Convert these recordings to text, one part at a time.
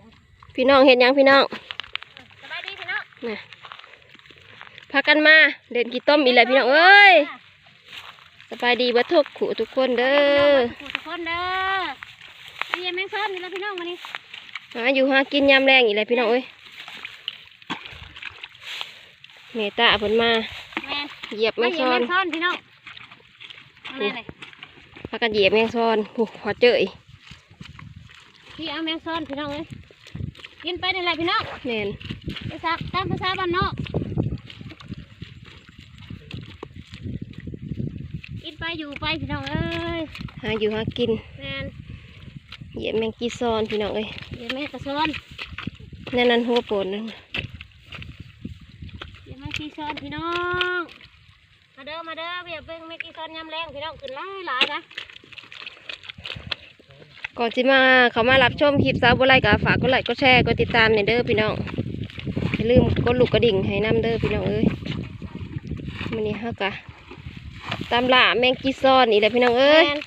งพี่น้องเห็นยังพี่น้องสบายดีพี่น้องนะพากันมาเด่นกี่ต้มอีกแล้วพี่น้องเอ้ยสบายดีเบัทุกขู่ทุกคนเด้อทุกคนเด้อไอ้ยังแมงซ้อนนี่แล้วพี่น้องมานี่หาอยู่หากินยามแรงอีกแล้วพี่น้องเอ้ยเมตตาเพิ่นมาแม่นเหยียบแมงไอ้ซยังอแมนงซ้อนพี่น้องเอาเลยเลยพากันเหยียบแมงซอนโอ้หัวเจยพี่เอาแมงซ้อนพี่น้องเลย กินไปนี่แหละพี่น้องแน่นภาษาตามภาษาบ้านนอกกินไปอยู่ไปพี่น้องเอ้ยหาอยู่หากินแม่นเหยียบแมงกีซอนพี่น้องเอ้ยเดี๋ยวแม่กระซ้อนนั่นนั่นหัวโปนนั่นเดี๋ยวแม่กีซ้อนพี่น้อง มาเด้อมาเด้อเบียเบิ่งแม่กีซ้อนยำแรงพี่น้องขึ้นหลายหลายนะ ก่อนสิมาเขามารับชมคลิปสาวบัวไลก็ฝากกดไลค์กดแชร์กดติดตามเนี่ยเด้อพี่น้องอย่าลืมกดลูกกระดิ่งให้น้ำเด้อพี่น้องเอ้ยมันนี้ฮะกะตามล่าแมงกีซอนอีกแล้วพี่น้องเอ้ยแม่น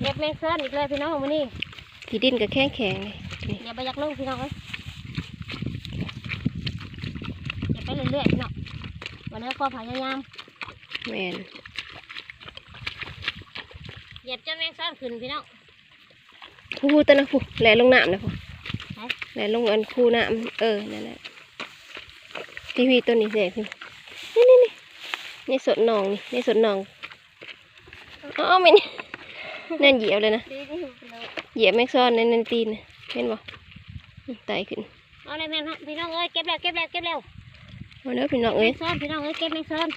เก็บแมงซ้อนอีกเลยพี่น้องมานี่ที่ดินก็แข็งแข็งเลยนี่อย่าไปอยากลงพี่น้องเอ้ยอย่าไปเรื่อยๆพี่น้องวันนี้ก็พยายามแมนเหยียบเจ้าแมงซ้อนขึ้นพี่น้อง ผู้ผู้ตะนะผู้แหลลงน้ำนะผู้ไหนแหลลงอันคูน้ำเออนั่นแหละพี่พี่ตัวนี้เสียพี่นี่นี่นี่ในสดหนองนี่ในสดหนองเอ้าไม่นี่นั่นเหยียบเลยนะดีนี่พี่น้องเหยียบแม็กซอนในนันตีนน่ะเห็นบ่อืมไตขึ้นเอาเลยแม่นฮะพี่น้องเอ้ยเก็บแล้วเก็บแล้วเก็บแล้วมาเด้อพี่น้องแมเอ้ยงซ้อนพี่น้องเอ้ยเก็บแมงซ้อน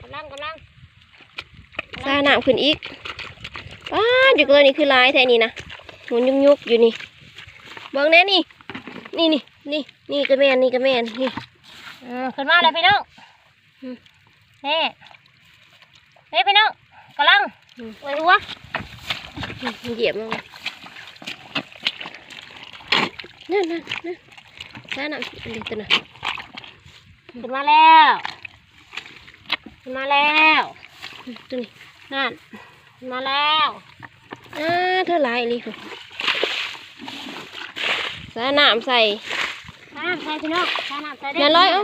กำลังกำลังซาน้ำขึ้นอีก ป้าดอยู่เลยนี่คือลายแท้นี่นะหมุนยุกยุกๆอยู่นี่เบิ่งแน่นี่ นี่นี่นี่นี่กระแมนนี่กระแมนนี่อืมขึ้นมาเลยพี่น้องอืมนี่นี่พี่น้องกำลังอืมไว้หัวเหยียบมันนั่นนั่นนั่นซาน้ำอันนี้ตัวน่ะขึ้นมาแล้วขึ้นมาแล้วอืมตัวนี้นั่นขึ้น มาแล้วอ่าเธอลายอีหลีพุ่นซาน้ำใส่ข้าน้ำใส่พี่น้องข้าน้ำใส่อย่าร้อยเอา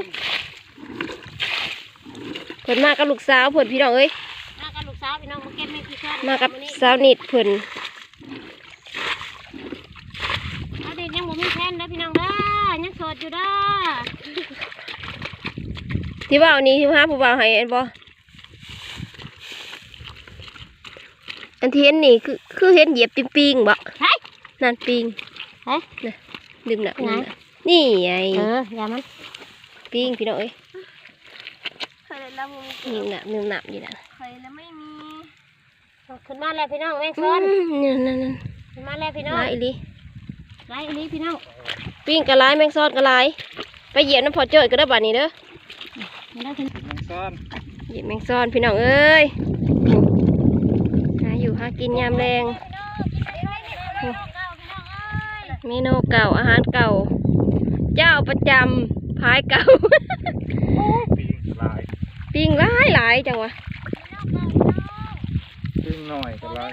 เพิ่นมากับลูกสาวเพิ่นพี่น้องเอ้ยมากับลูกสาวพี่น้องมาเก็บแม่กี่ช้อนมากับมื้อนี้สาวนิดเพิ่นเอาเด็กยังบ่มีแฟนเด้อพี่น้องเด้อยังโสดอยู่เด้อที่ว่าอันนี้ที่ว่าผู้บ่าวให้อันบ่ อันที่เห็นนี่คือคือเห็นเหยียบปิงปิงๆบ่ใช่นั่นปิงเฮ้ยน่ะลืมน่ะไหนลืมน่ะนี่ไงเอออย่ามันปิงพี่น้องเอ้ยเคยแล้วมึงลืมน่ะลืมน่ะนี่น่ะเคยแล้วไม่มีขึ้นมาแล้วพี่น้องแม่งอืซ้อนมนั่นนั่นนั่นขึ้นมาแล้วพี่น้องลายอีหลีไล่อันนี้พี่น้องปิงกะลายแมงซอดกะลายไปเหยียบน้ำพอเจอก็ได้อบัดนี้เด้อ มาแล้วพี่น้องแมงซ่อนเหยียบแมงซอนพี่น้องเอ้ยหาอยู่หากินยามแรงเมนูเก่าอาหารเก่า เจ้าประจำพายเก่าปีงลายปิ้งหลายหลายจังวะปีงหน่อยก็ลาย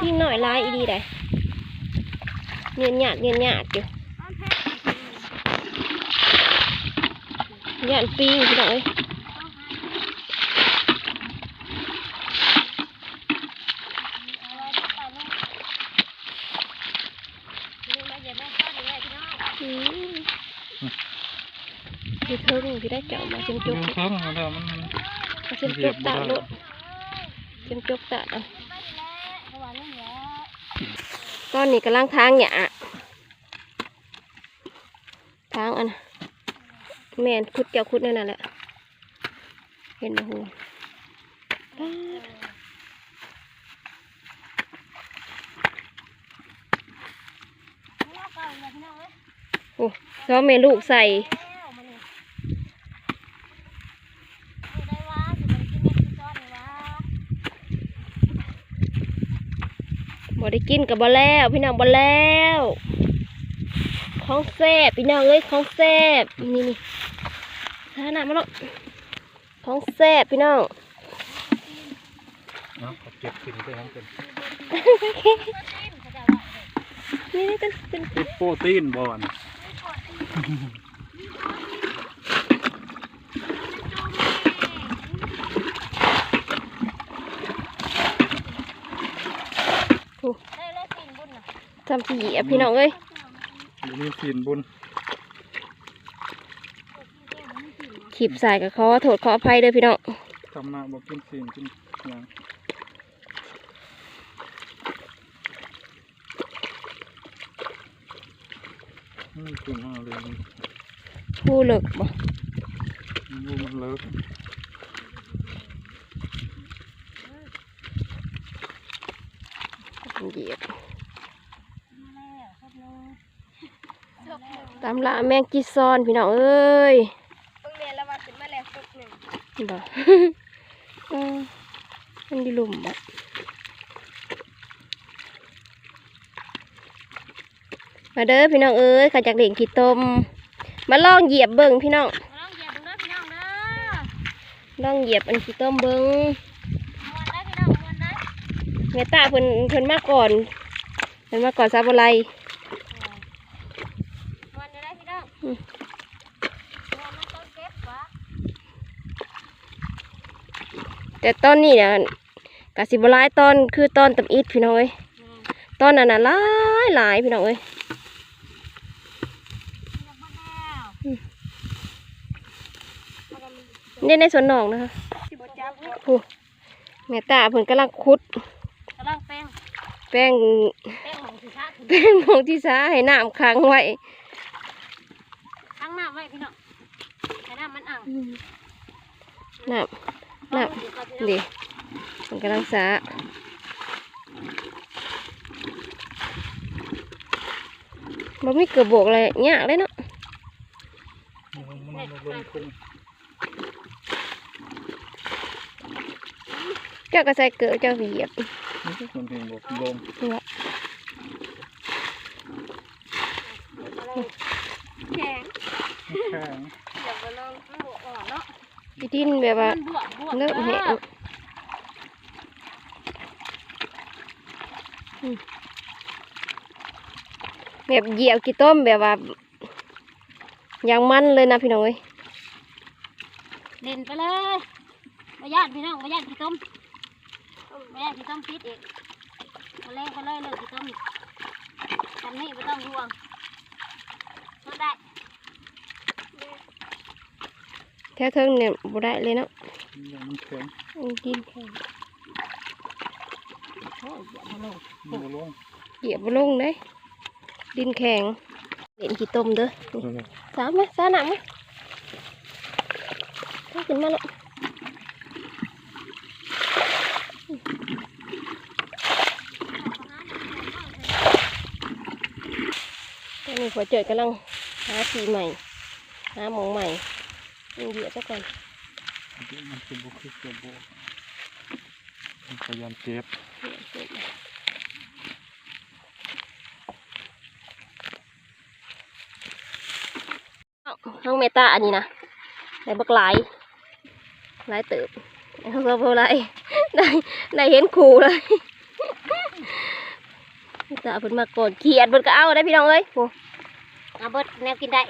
ปิ้งหน่อยหลายอีดีได้เงียนหยาดเงียนหยาดอยู่หยาดปิ้งพี่น้องเอ้ยอืมพี่เทิงพี่ ได้เจ้ามจนจุยุกงเพิ่งมาแล้วมันมาจนจุกตาโลดจนจุกตาเอาตอนนี้กำลังทางหยาทางอันแม่นคุดเจ้าคุดนั่นแหละเห็นไหมหูป๊าดโอ้ซ้อมแม่ลูกใส่ บ่ได้กินกับบ่แล้ว พี่น้องบ่แล้วของแซ่บพี่น้องเอ้ยของแซ่บนี่นี่ทานน้ำมาแล้วของแซ่บพี่น้องเนาะเก็บขึ้นไปทั้งเป็นนี่นี่กันขึ้นติดโปรตีนบอล ได้เลยสินบุญน่ะ ทำที่เหยียบพี่น้องเอ้ยอยู่นี่สินบุญขีบสายกับขอโทษขออภัยเด้อพี่น้องทำมาบอกกินสินกินหยังอืมกินมาเลยนี่ผู้เลิกบ่ดูมันเลิกเหยียบ มาแล้วครับน้องจบหนึ่ง ตามละแมงจีซอนพี่น้องเอ้ยเพิ่งเรียนแล้วว่าถึงมาแล้วจบหนึ่งบ่เออมันดีลุ่มบ่มาเด้อพี่น้องเอ้ยข้าจากเด่งขี้ต้มมาลองเหยียบเบิ่งพี่น้องมาลองเหยียบดูเด้อพี่น้องเด้อลองเหยียบอันขี้ต้มเบิ่งมวนได้พี่น้องมวนได้เมตตาเพิ่นเพิ่นมาก่อนเพิ่นมาก่อนซาบุไร มวนอยู่ได้พี่น้อง อืม มวนมันต้นเก็บวะ แต่ตอนนี้เนี่ยกะสิบหลายตอนคือตอนตำอิดพี่น้องเอ้ยอืมตอนนั้นน่ะหลายหลายพี่น้องเอ้ยเหยียบมาแล้วอืมเอากันมันนี่ในสวนนอกนะคะสิบจับเว้ยโอ้แม่ตาเพิ่นกำลังขุดกำลังแป้งแป้งแป้งของสีชาติแป้งมองที่สาให้น้ำค้างไว้ตั้งหน้าไว้พี่น้องให้น้ำมันอ่างน้ำ น้ำดิมันกำลังสาบ่มีเกระบอกอะไรยากเลยเนาะมันมันลงคุ้งเจ้าก็ใส่เกลือเจ้าก็เหยียบนี่ก็คนเห็นบอกลงนี่ละแข็งแข็งเดี๋ยวไปลองมันบวกออกเนาะอีดินแบบว่า มันบวกบวกเริ่มแห้งเด้ออืมแบบเหยียบกี่ต้มแบบว่าอย่างมันเลยนะพี่น้องเอ้ยเด่นไปเลยประหยัดพี่น้องประหยัดขี้ต้มประหยัดขี้ต้มพิษอีกมาเล่นไปเลยเลยขี้ต้มทำนี่ไม่ต้องห่วงมาได้แถวเทิงเนี่ยบ่ได้เลยเนาะ อย่างมันแข็งอันดินแข็งโอ้ยอย่ามาลงมันบ่ลงเหยียบบ่ลงเลยดินแข็งเล่นกี่ต้มเด้อสามไหมสาหนักไหมถ้าขึ้นมาแล้วตอนนี้หัวเจิดกำลังหาทีใหม่หาหมองใหม่ยังเหยียบซะก่อน มันเป็นบุคือเก็บบุมันพยายามเก็บห้องเมตาอันนี้นะได้บักหลายหลายเติบเขาก็บ่ไรได้ได้เห็นครูเลยเมตาเพิ่นมาก่อนเขียดเพิ่นก็เอาได้พี่น้องเอ้ยโอ้เอาเบิดแนวกินได้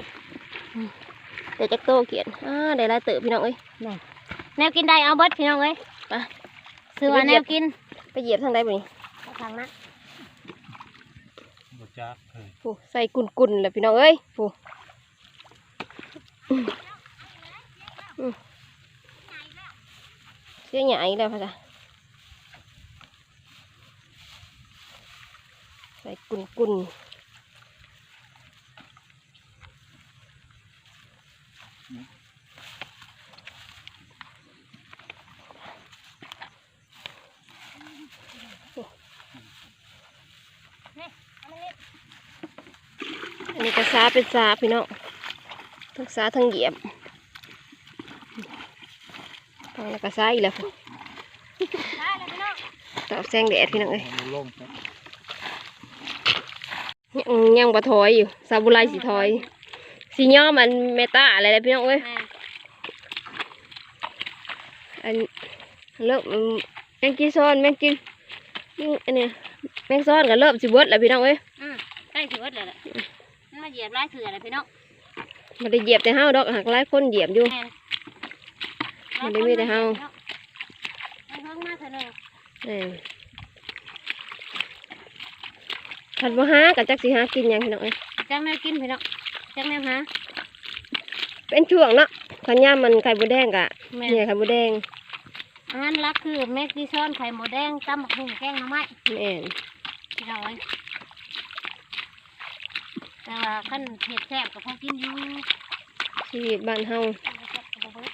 ได้จักโตเขียดอ่าได้หลายเติบพี่น้องเอ้ย แนวกินได้เอาเบิดพี่น้องเอ้ยไป ซื้อว่าแนวกินไปเหยียบทางใดบ่นี่เอาทางนั้นบ่จักเลยโอ้ใส่กุ่นๆเลยพี่น้องเอ้ยโอ้อืมอืมเสียใหญ่แล้วพ่อจ้ะใส่กุ่นๆอันนี้ ก็ซาเป็นซาพี่น้องทั้งซาทั้งเหยียบตอนนี้ก็ซาอีกแล้วได้เลยพี่น้องตอบแสงแดดพี่น้องเอ้ยมันลงครับยังยังบ่ถอยอยู่ซาบุไรสีถอยสีย่อมันเมตาอะไรเลยพี่น้องเอ้ยแม่อันเริ่มอืมแมงกีซ้อนแมงกินนี่อันเนี้ยแมงซ้อนก็เริ่มสิเบิดแล้วพี่น้องเอ้ยอืมใกล้สิเบิดเลยแหละ มันมาเหยียบไล่เถื่อเลยพี่น้องมันได้เหยียบแต่เฮาดอกหักหลายคนเหยียบอยู่ แม่นมันได้มีแต่เฮาเอาเพิ่งมาเถอะหนึ่งเออคันบ่หาก็จักสิหากินหยังพี่น้องเอ้ยจังแนวกินพี่น้องจังแนวหาเป็นช่วงเนาะคันยามมันไข่บ่แดงกะแม่น เนี่ยไข่บ่แดงอาหารหลักคือแม็กดิซอนไข่หมูแดงตำบักหุ่งแกงหน่อไม้แม่นพี่น้องเอ้ย แต่ว่าขั้นเผ็ดแซ่บกับพอกินอยู่ชีวิตบ้านเฮาแซ่บกับบ่เบิด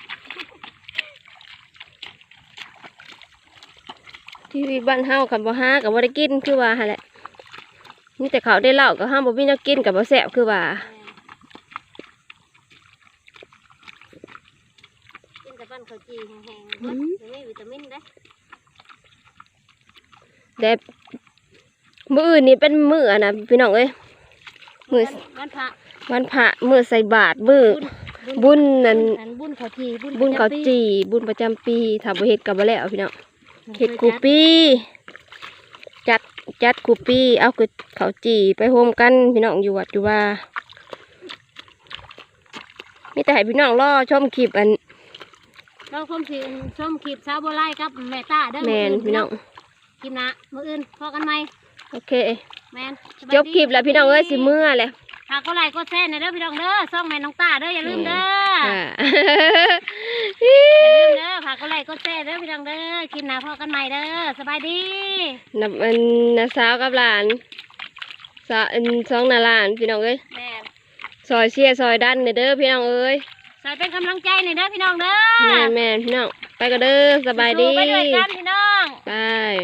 ชีวิตบ้านเฮาคันบ่หาก็บ่ได้กินคือว่าหั่นแหละมีแต่เขาวได้เหล้าก็ห้ามบ่มีแนวกินก็บ่แซ่บคือว่ากินแต่ปั้นข้าวจีแห้งๆอืเบิดมเดี๋ยวมีวิตามินเด้อแต่มื้ออื่นนี่เป็นมื้ออะนะพี่น้องเอ้ย มื้อวันพระวันพระมื้อใส่บาตรมื้อบุญนั่นอันบุญข้าวจีบุญบุญเขาวประจำปีจีบุญประจำปีถ้าบ่เฮ็ดก็บ่แล้วพี่น้องเฮ็ดคูปีจัดจัดคูปีเอาคือเขาวจีไปโฮมกันพี่น้องอยู่วัดอยู่ว่ามีแต่ให้พี่น้องรอชมคลิปอันเราคมสีส้มขีบซาโบไลกับแม่ตาเด้อแมนอพี่น้องคลิปหนะมื้ออื่นพอกันไหมโอเค แมนสบายจบคลิปแล้วพี่น้องเอ้ยสิเมื่อเลยฝากกดไลค์กดแชร์หน่อยเด้อพี่น้องเด้อซ่องแม่น้องตาเด้ออย่าลืมเด้ออ่า อย่าลืมเด้อฝากกดไลค์กดแชร์เด้อพี่น้องเด้อคลิปหน้าพอกันใหม่เด้อสบายดี นับอันนาสาวกับหลานสาวอันสองนาหลานพี่น้องเอ้ยแม่ซอยเชียร์ซอยดันเด้อพี่น้องเอ้ยใส่เป็นกำลังใจหน่อยเด้อพี่น้องเด้อแม่นแม่นพี่น้องไปก็เด้อสบายดีสู้ๆไปด้วยกันพี่น้องบาย